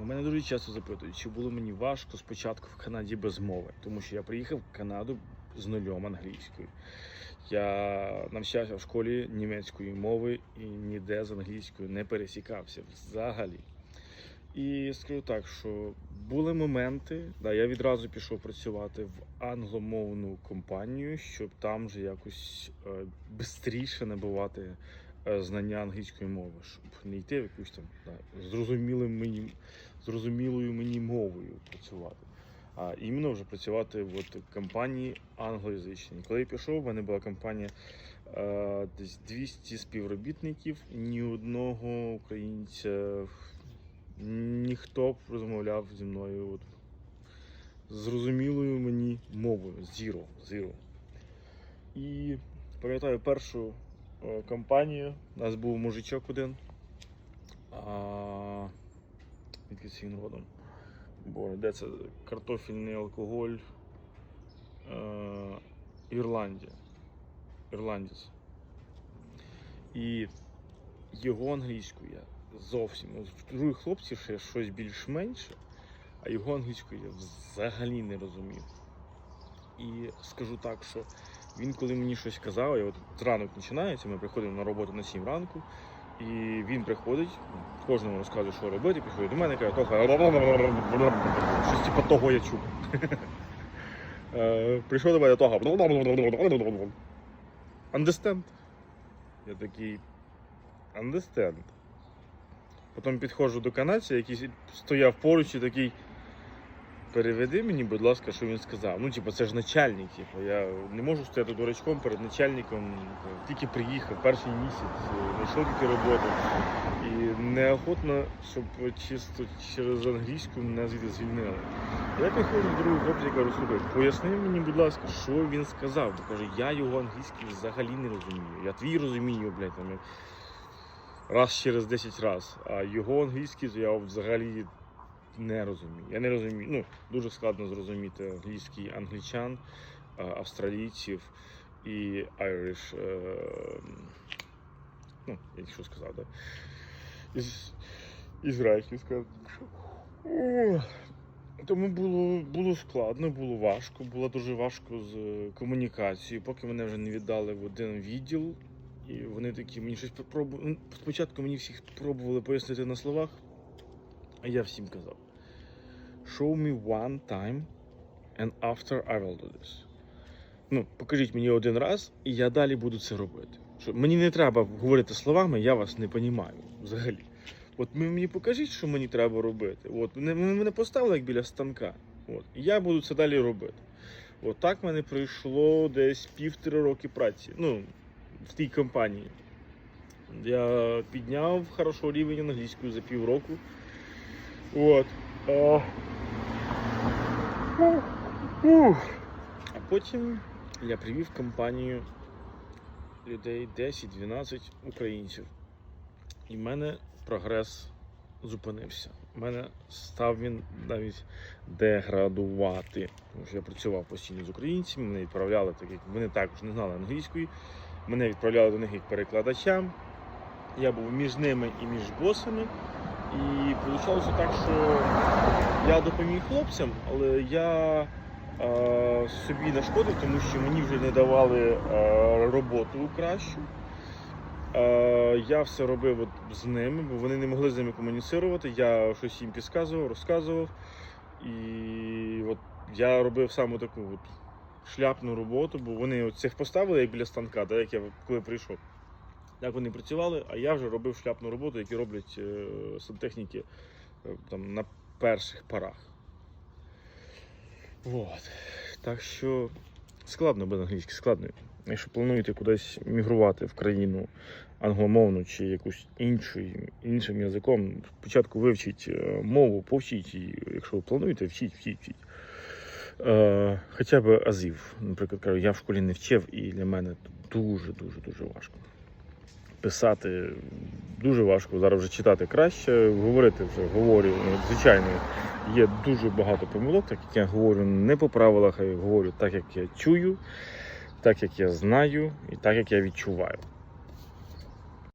У мене дуже часто запитують, чи було мені важко спочатку в Канаді без мови, тому що я приїхав в Канаду з нульом англійською. Я навчався в школі німецької мови і ніде з англійською не пересікався взагалі. І скажу так, що були моменти, да, я відразу пішов працювати в англомовну компанію, щоб там же якось швидше набувати е, знання англійської мови, щоб не йти в якусь там зрозумілим мені, зрозумілою мені мовою працювати. А іменно вже працювати в компанії англоязичній. Коли я пішов, в мене була компанія е, десь 200 співробітників, ні одного українця, ніхто б розмовляв зі мною от, зрозумілою мені мовою. Zero, zero. І пам'ятаю першу е, компанію, у нас був мужичок один. А, він родом. Боже, де це картофельний алкоголь. Е, Ірландія. Ірландець. І його англійську я зовсім. ну, В других хлопців ще щось більш-менше, а його англійську я взагалі не розумів. І скажу так, що він, коли мені щось казав, я от ранок починається, ми приходимо на роботу на 7 ранку, і він приходить, кожному розказує, що робити, приходить до мене, каже, Тоха, щось типу того я чув. Е, Прийшов до мене того. Understand? Я такий. Understand. Потім підходжу до канадця, який стояв поруч і такий. Переведи мені, будь ласка, що він сказав. Ну, типу, це ж начальник. Типу, я не можу стояти дурачком перед начальником. Тільки приїхав, перший місяць, е, знайшов тільки роботу. І неохотно, щоб чисто через англійську мене звідти звільнили. Я підходжу до другого хлопця кажу, слухай, поясни мені, будь ласка, що він сказав. Бо каже, я його англійський взагалі не розумію. Я твій розумію, блядь, там, раз через 10 разів. А його англійський я взагалі не розумію. Я не розумію. Ну, дуже складно зрозуміти англійський англічан, австралійців і Irish. Е, ну, я що сказав, да? Із, ізраїльський сказав. Тому було, було складно, було важко, було дуже важко з комунікацією, поки мене вже не віддали в один відділ. І вони такі мені щось попробували. Спочатку мені всіх пробували пояснити на словах, я всім казав. Show me one time and after I will do this. Ну, покажіть мені один раз, і я далі буду це робити. Що мені не треба говорити словами, я вас не розумію взагалі. От мені покажіть, що мені треба робити. От мене, поставили як біля станка. От, я буду це далі робити. От так мене пройшло десь півтора роки праці. Ну, в тій компанії. Я підняв хорошо рівень англійської за півроку. От. А... Потім я привів компанію людей 10-12 українців. І в мене прогрес зупинився. У мене став він навіть деградувати. Тому що я працював постійно з українцями, мене відправляли, так як вони також не знали англійської. Мене відправляли до них як перекладачам. Я був між ними і між босами. І вийшло так, що я допоміг хлопцям, але я е, собі нашкодив, тому що мені вже не давали е, роботу кращу. Е, я все робив от з ними, бо вони не могли з ними комуніцирувати. Я щось їм підказував, розказував. І от я робив саме таку от шляпну роботу, бо вони цих поставили як біля станка, так, як я коли прийшов. Як вони працювали, а я вже робив шляпну роботу, яку роблять е, сантехніки е, там, на перших парах. От. Так що складно без англійськи, складно. Якщо плануєте кудись мігрувати в країну англомовну чи якусь іншу, іншим язиком, спочатку вивчіть е, мову, повчіть її. Якщо ви плануєте, вчіть, вчіть, вчіть. Е, хоча б азів. Наприклад, кажу, я в школі не вчив, і для мене дуже-дуже дуже важко. Писати дуже важко, зараз вже читати краще, говорити вже говорю. Ну, Звичайно, є дуже багато помилок, так як я говорю не по правилах, а я говорю так, як я чую, так як я знаю і так, як я відчуваю.